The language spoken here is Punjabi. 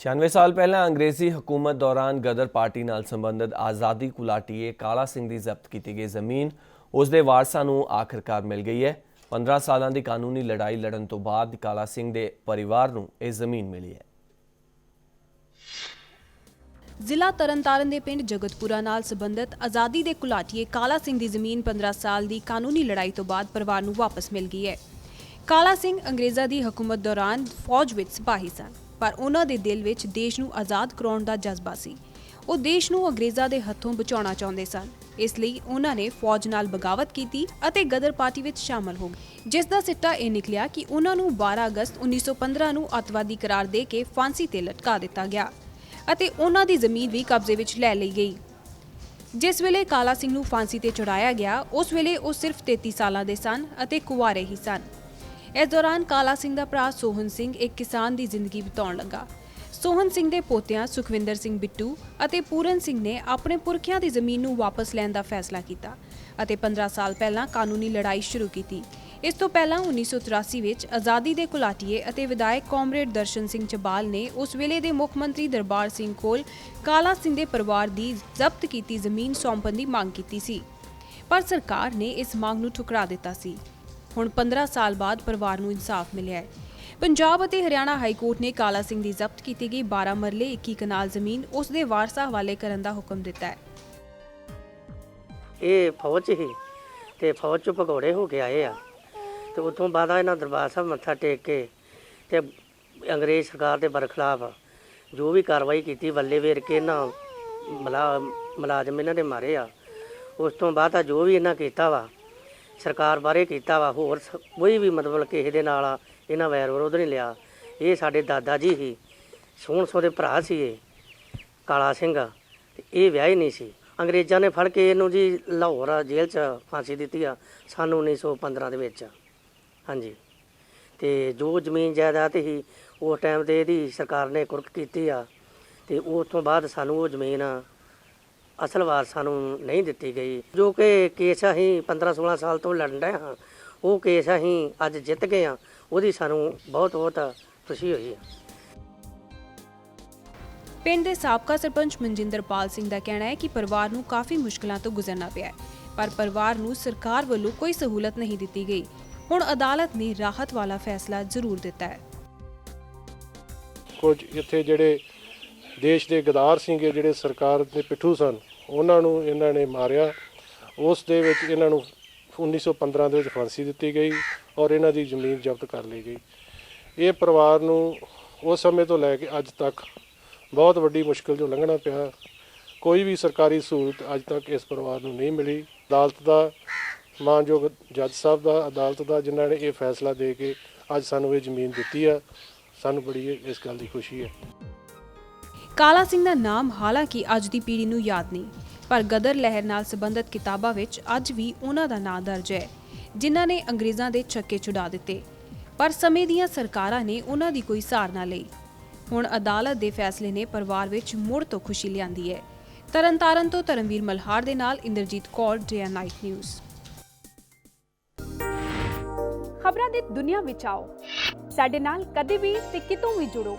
96 ਸਾਲ ਪਹਿਲਾਂ ਅੰਗਰੇਜ਼ੀ ਹਕੂਮਤ ਦੌਰਾਨ ਗਦਰ ਪਾਰਟੀ ਨਾਲ ਸੰਬੰਧਿਤ ਆਜ਼ਾਦੀ ਕੁਲਾਟੀਏ ਕਾਲਾ ਸਿੰਘ ਦੀ ਜ਼ਬਤ ਕੀਤੀ ਗਈ ਜ਼ਮੀਨ, ਉਸ ਦੇ ਵਾਰਸਾਂ ਨੂੰ ਆਖਰਕਾਰ ਮਿਲ ਗਈ ਹੈ। 15 ਸਾਲਾਂ ਦੀ ਕਾਨੂੰਨੀ ਲੜਾਈ ਲੜਨ ਤੋਂ ਬਾਅਦ ਕਾਲਾ ਸਿੰਘ ਦੇ ਪਰਿਵਾਰ ਨੂੰ ਇਹ ਜ਼ਮੀਨ ਮਿਲੀ ਹੈ। ਜ਼ਿਲ੍ਹਾ ਤਰਨਤਾਰਨ ਦੇ ਪਿੰਡ ਜਗਤਪੁਰਾ ਨਾਲ ਸੰਬੰਧਿਤ ਆਜ਼ਾਦੀ ਦੇ ਕੁਲਾਟੀਏ ਕਾਲਾ ਸਿੰਘ ਦੀ ਜ਼ਮੀਨ 15 ਸਾਲ ਦੀ ਕਾਨੂੰਨੀ ਲੜਾਈ ਤੋਂ ਬਾਅਦ ਪਰਿਵਾਰ ਨੂੰ ਵਾਪਸ ਮਿਲ ਗਈ ਹੈ। ਕਾਲਾ ਸਿੰਘ ਅੰਗਰੇਜ਼ਾਂ ਦੀ ਹਕੂਮਤ ਦੌਰਾਨ ਫੌਜ ਵਿੱਚ ਸਿਪਾਹੀ ਸਨ। ਪਰ ਉਹਨਾਂ ਦੇ ਦਿਲ ਵਿੱਚ ਦੇਸ਼ ਨੂੰ ਆਜ਼ਾਦ ਕਰਾਉਣ ਦਾ ਜਜ਼ਬਾ ਸੀ। ਉਹ ਦੇਸ਼ ਨੂੰ ਅੰਗਰੇਜ਼ਾਂ ਦੇ ਹੱਥੋਂ ਬਚਾਉਣਾ ਚਾਹੁੰਦੇ ਸਨ। ਇਸ ਲਈ ਉਹਨਾਂ ਨੇ ਫੌਜ ਨਾਲ ਬਗਾਵਤ ਕੀਤੀ ਅਤੇ ਗਦਰ ਪਾਰਟੀ ਵਿੱਚ ਸ਼ਾਮਲ ਹੋ ਗਏ। ਜਿਸ ਦਾ ਸਿੱਟਾ ਇਹ ਨਿਕਲਿਆ ਕਿ ਉਹਨਾਂ ਨੂੰ 12 ਅਗਸਤ 1915 ਨੂੰ ਅੱਤਵਾਦੀ ਕਰਾਰ ਦੇ ਕੇ ਫਾਂਸੀ ਤੇ ਲਟਕਾ ਦਿੱਤਾ ਗਿਆ ਅਤੇ ਉਹਨਾਂ ਦੀ ਜ਼ਮੀਨ ਵੀ ਕਬਜ਼ੇ ਵਿੱਚ ਲੈ ਲਈ ਗਈ। ਜਿਸ ਵੇਲੇ ਕਾਲਾ ਸਿੰਘ ਨੂੰ ਫਾਂਸੀ ਤੇ ਚੜਾਇਆ ਗਿਆ, ਉਸ ਵੇਲੇ ਉਹ ਸਿਰਫ 33 ਸਾਲਾਂ ਦੇ ਸਨ ਅਤੇ ਕੁਆਰੇ ਹੀ ਸਨ। ਇਸ ਦੌਰਾਨ ਕਾਲਾ ਸਿੰਘ ਦਾ ਭਰਾ ਸੋਹਨ ਸਿੰਘ ਇੱਕ ਕਿਸਾਨ ਦੀ ਜ਼ਿੰਦਗੀ ਬਿਤਾਉਣ ਲੱਗਾ। ਸੋਹਨ ਸਿੰਘ ਦੇ ਪੋਤਿਆਂ ਸੁਖਵਿੰਦਰ ਸਿੰਘ ਬਿੱਟੂ ਅਤੇ ਪੂਰਨ ਸਿੰਘ ਨੇ ਆਪਣੇ ਪੁਰਖਿਆਂ ਦੀ ਜ਼ਮੀਨ ਨੂੰ ਵਾਪਸ ਲੈਣ ਦਾ ਫੈਸਲਾ ਕੀਤਾ ਅਤੇ 15 ਸਾਲ ਪਹਿਲਾਂ ਕਾਨੂੰਨੀ ਲੜਾਈ ਸ਼ੁਰੂ ਕੀਤੀ। ਇਸ ਤੋਂ ਪਹਿਲਾਂ 1983 ਵਿੱਚ ਆਜ਼ਾਦੀ ਦੇ ਕੁਲਾਟੀਏ ਅਤੇ ਵਿਧਾਇਕ ਕਾਮਰੇਡ ਦਰਸ਼ਨ ਸਿੰਘ ਚਬਾਲ ਨੇ ਉਸ ਵੇਲੇ ਦੇ ਮੁੱਖ ਮੰਤਰੀ ਦਰਬਾਰ ਸਿੰਘ ਕੋਲ ਕਾਲਾ ਸਿੰਘ ਦੇ ਪਰਿਵਾਰ ਦੀ ਜ਼ਬਤ ਕੀਤੀ ਜ਼ਮੀਨ ਸੌਂਪਣ ਦੀ ਮੰਗ ਕੀਤੀ ਸੀ। ਪਰ ਸਰਕਾਰ ਨੇ ਇਸ ਮੰਗ ਨੂੰ ਠੁਕਰਾ ਦਿੱਤਾ ਸੀ। ਹੁਣ 15 ਸਾਲ ਬਾਅਦ ਪਰਿਵਾਰ ਨੂੰ ਇਨਸਾਫ ਮਿਲਿਆ ਹੈ। ਪੰਜਾਬ ਅਤੇ ਹਰਿਆਣਾ ਹਾਈ ਕੋਰਟ ਨੇ ਕਾਲਾ ਸਿੰਘ ਦੀ ਜ਼ਬਤ ਕੀਤੀ ਗਈ। 12 ਮਰਲੇ 21 ਕਨਾਲ ਜ਼ਮੀਨ ਉਸ ਦੇ ਵਾਰਸਾਂ ਹਵਾਲੇ ਕਰਨ ਦਾ ਹੁਕਮ ਦਿੱਤਾ ਹੈ। ਇਹ ਫੌਜ ਹੀ ਤੇ ਫੌਜ ਚੋਂ ਭਗੌੜੇ ਹੋ ਕੇ ਆਏ ਆ ਤੇ ਉਤੋਂ ਬਾਅਦ ਇਹਨਾਂ ਦਰਬਾਰ ਸਾਹਿਬ ਮੱਥਾ ਟੇਕ ਕੇ ਤੇ ਅੰਗਰੇਜ਼ ਸਰਕਾਰ ਦੇ ਬਰਖਲਾਫ ਜੋ ਵੀ ਕਾਰਵਾਈ ਕੀਤੀ ਵੱਲੇ ਵੇਰ ਕੇ ਇਹਨਾਂ ਮਲਾ, ਮੁਲਾਜ਼ਮ ਇਹਨਾਂ ਦੇ ਮਾਰੇ ਆ। ਉਸ ਤੋਂ ਬਾਅਦ ਆ ਜੋ ਵੀ ਇਹਨਾਂ ਕੀਤਾ ਵਾ ਸਰਕਾਰ ਬਾਰੇ ਕੀਤਾ ਵਾ, ਹੋਰ ਸ- ਕੋਈ ਵੀ ਮਤਲਬ ਕਿਸੇ ਦੇ ਨਾਲ ਇਹਨਾਂ ਵੈਰ ਵਿਰੋਧ ਨਹੀਂ ਲਿਆ। ਇਹ ਸਾਡੇ ਦਾਦਾ ਜੀ ਹੀ ਸੋਹਣ ਸੋ ਦੇ ਭਰਾ ਸੀ ਇਹ ਕਾਲਾ ਸਿੰਘ, ਤੇ ਇਹ ਵਿਆਹ ਹੀ ਨਹੀਂ ਸੀ। ਅੰਗਰੇਜ਼ਾਂ ਨੇ ਫੜ ਕੇ ਇਹਨੂੰ ਜੀ ਲਾਹੌਰ ਜੇਲ੍ਹ 'ਚ ਫਾਂਸੀ ਦਿੱਤੀ ਆ, ਸਾਨੂੰ 1915 ਦੇ ਵਿੱਚ। ਹਾਂਜੀ। ਤੇ ਜੋ ਜ਼ਮੀਨ ਜਾਇਦਾਦ ਹੀ ਉਸ ਟਾਈਮ ਤੇ ਇਹਦੀ ਸਰਕਾਰ ਨੇ ਕੁਰਕ ਕੀਤੀ ਆ, ਤੇ ਉਸ ਤੋਂ ਬਾਅਦ ਸਾਨੂੰ ਉਹ ਜ਼ਮੀਨ ਅਸਲ ਵਾਰ ਸਾਨੂੰ ਨਹੀਂ ਦਿੱਤੀ ਗਈ। ਜੋ ਕਿ ਕੇਸ ਅਸੀਂ 15 16 ਸਾਲ ਤੋਂ ਲੜਨ ਰਹੇ ਹਾਂ ਉਹ ਕੇਸ ਅਸੀਂ ਅੱਜ ਜਿੱਤ ਗਏ ਹਾਂ ਉਹਦੀ ਸਾਨੂੰ ਬਹੁਤ ਬਹੁਤ ਖੁਸ਼ੀ ਹੋਈ ਹੈ। ਪਿੰਡ ਦੇ ਸਾਬਕਾ ਸਰਪੰਚ ਮਨਜਿੰਦਰਪਾਲ ਸਿੰਘ ਦਾ ਕਹਿਣਾ ਹੈ ਕਿ ਪਰਿਵਾਰ ਨੂੰ ਕਾਫੀ ਮੁਸ਼ਕਲਾਂ ਤੋਂ ਗੁਜ਼ਰਨਾ ਪਿਆ ਹੈ ਪਰ ਪਰਿਵਾਰ ਨੂੰ ਸਰਕਾਰ ਵੱਲੋਂ ਕੋਈ ਸਹੂਲਤ ਨਹੀਂ ਦਿੱਤੀ ਗਈ। ਹੁਣ ਅਦਾਲਤ ਨੇ ਰਾਹਤ ਵਾਲਾ ਫੈਸਲਾ ਜ਼ਰੂਰ ਦਿੱਤਾ ਹੈ। ਕੁਝ ਇੱਥੇ ਜਿਹੜੇ ਦੇਸ਼ ਦੇ ਗਦਾਰ ਸੀਗੇ ਜਿਹੜੇ ਸਰਕਾਰ ਦੇ ਪਿੱਠੂ ਸਨ, ਉਹਨਾਂ ਨੂੰ ਇਹਨਾਂ ਨੇ ਮਾਰਿਆ। ਉਸ ਦੇ ਵਿੱਚ ਇਹਨਾਂ ਨੂੰ 1915 ਦੇ ਵਿੱਚ ਫਾਂਸੀ ਦਿੱਤੀ ਗਈ ਔਰ ਇਹਨਾਂ ਦੀ ਜ਼ਮੀਨ ਜ਼ਬਤ ਕਰ ਲਈ ਗਈ। ਇਹ ਪਰਿਵਾਰ ਨੂੰ ਉਸ ਸਮੇਂ ਤੋਂ ਲੈ ਕੇ ਅੱਜ ਤੱਕ ਬਹੁਤ ਵੱਡੀ ਮੁਸ਼ਕਲ ਜੋ ਲੰਘਣਾ ਪਿਆ। ਕੋਈ ਵੀ ਸਰਕਾਰੀ ਸਹੂਲਤ ਅੱਜ ਤੱਕ ਇਸ ਪਰਿਵਾਰ ਨੂੰ ਨਹੀਂ ਮਿਲੀ। ਅਦਾਲਤ ਦਾ ਮਾਨਯੋਗ ਜੱਜ ਸਾਹਿਬ ਦਾ, ਅਦਾਲਤ ਦਾ ਜਿਨ੍ਹਾਂ ਨੇ ਇਹ ਫੈਸਲਾ ਦੇ ਕੇ ਅੱਜ ਸਾਨੂੰ ਇਹ ਜ਼ਮੀਨ ਦਿੱਤੀ ਆ, ਸਾਨੂੰ ਬੜੀ ਇਸ ਗੱਲ ਦੀ ਖੁਸ਼ੀ ਹੈ। ਕਾਲਾ ਸਿੰਘ ਦਾ ਨਾਮ ਹਾਲਾਂਕਿ ਅੱਜ ਦੀ ਪੀੜ੍ਹੀ ਨੂੰ ਯਾਦ ਨਹੀਂ, ਪਰ ਗਦਰ ਲਹਿਰ ਨਾਲ ਸੰਬੰਧਿਤ ਕਿਤਾਬਾਂ ਵਿੱਚ ਅੱਜ ਵੀ ਉਹਨਾਂ ਦਾ ਨਾਂ ਦਰਜ ਹੈ, ਜਿਨ੍ਹਾਂ ਨੇ ਅੰਗਰੇਜ਼ਾਂ ਦੇ ਛੱਕੇ ਛੁਡਾ ਦਿੱਤੇ। ਪਰ ਸਮੇਂ ਦੀਆਂ ਸਰਕਾਰਾਂ ਨੇ ਉਹਨਾਂ ਦੀ ਕੋਈ ਸਾਰ ਨਾ ਲਈ। ਹੁਣ ਅਦਾਲਤ ਦੇ ਫੈਸਲੇ ਨੇ ਪਰਿਵਾਰ ਵਿੱਚ ਮੁੜ ਤੋਂ ਖੁਸ਼ੀ ਲਿਆਂਦੀ ਹੈ। ਤਰਨਤਾਰਨ ਤੋਂ ਧਰਮਵੀਰ ਮਲਹਾਰ ਦੇ ਨਾਲ Inderjit Kaur day night news. ਖਬਰਾਂ ਦੀ ਦੁਨੀਆ ਵਿੱਚ ਆਓ। ਸਾਡੇ ਨਾਲ ਕਦੇ ਵੀ ਤੇ ਕਿਤੋਂ ਵੀ ਜੁੜੋ।